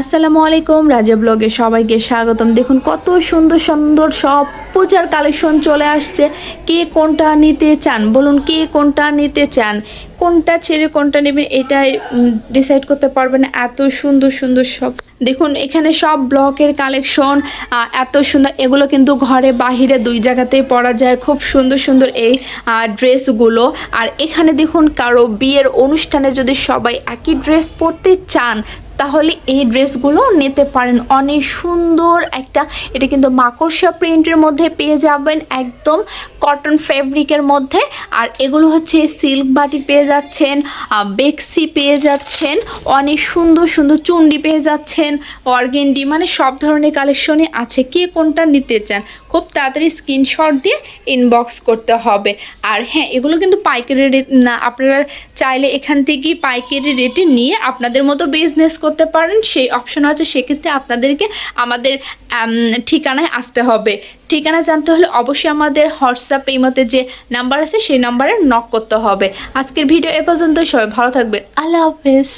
আসসালামু আলাইকুম, রাজা ব্লগে সবাইকে স্বাগতম। দেখুন কত সুন্দর সুন্দর সব পূজার কালেকশন চলে আসছে। কে কোনটা নিতে চান? বলুন কে কোনটা নিতে চান? কোনটা ছেড়ে কোনটা নেবেন এটাই ডিসাইড করতে পারবেন এত সুন্দর সুন্দর সব। দেখুন এখানে সব ব্লকের কালেকশন এত সুন্দর। এগুলো কিন্তু ঘরে বাহিরে দুই জায়গাতেই পরা যায়। খুব সুন্দর সুন্দর এই ড্রেসগুলো। আর এখানে দেখুন কারও বিয়ের অনুষ্ঠানে যদি সবাই একই ড্রেস পরতে চান তাহলে এই ড্রেসগুলো নিতে পারেন। অনেক সুন্দর একটা, এটা কিন্তু মাকড়সা প্রিন্টের মধ্যে পেয়ে যাবেন, একদম কটন ফেব্রিকের মধ্যে। আর এগুলো হচ্ছে সিল্ক বাটি পেয়ে যাচ্ছেন বেক্সি পেয়ে যাচ্ছেন, অনেক সুন্দর সুন্দর চুন্ডি পেয়ে যাচ্ছেন, অর্গেন্ডি মানে সব ধরনের কালেকশনই আছে। কে কোনটা নিতে চান, খুব তাড়াতাড়ি স্ক্রিনশট দিয়ে ইনবক্স করতে হবে। আর হ্যাঁ এগুলো কিন্তু পাইকারি রেট না, আপনারা চাইলে এখান থেকেই পাইকারি রেটে নিয়ে আপনাদের মতো বিজনেস করতে পারেন সেই অপশন আছে সেক্ষেত্রে আপনাদেরকে আমাদের আম, ঠিকানায় আসতে হবে। ঠিকানা জানতে হলে অবশ্যই আমাদের হোয়াটসঅ্যাপ এই মতে যে নাম্বার আছে সেই নাম্বারে নক করতে হবে। আজকের ভিডিও এ পর্যন্ত সবাই ভালো থাকবে আল্লাহ হাফেজ।